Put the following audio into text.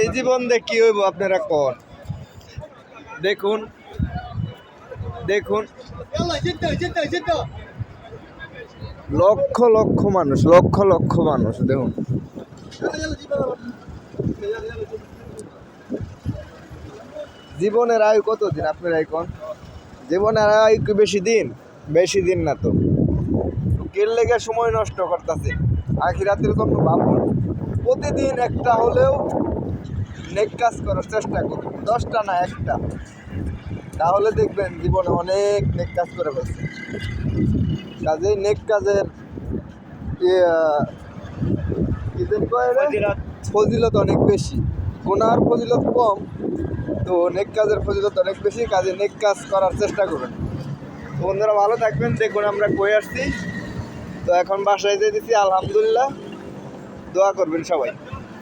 এই জীবন দিয়ে কি হইব আপনারা কর দেখুন। দেখুন। লক্ষ লক্ষ মানুষ লক্ষ লক্ষ মানুষ দেখুন। জীবনের আয়ু কতদিন আপনার আয় এখন? জীবনের আয়ু কি বেশি দিন? বেশি দিন না তো। গেল লেগে সময় নষ্ট করতেছে? আখিরাতের জন্য ভাবুন প্রতিদিন একটা হলেও নেক কাজ করার চেষ্টা করুন দশটা না একটা। তাহলে দেখবেন জীবনে অনেক নেক কাজ করে ফেলছে। কাজেই নেক কাজের ইয়ে, ফজিলত। অনেক বেশি। গোনার ফজিলত কম তো নেক কাজের ফজিলত অনেক বেশি কাজে নেক কাজ করার চেষ্টা করুন। তো বন্ধুরা ভালো থাকবেন। দেখুন আমরা কয়ে আসছি। তো এখন বাসায় যেতেছি আলহামদুলিল্লাহ। দোয়া করবেন সবাই।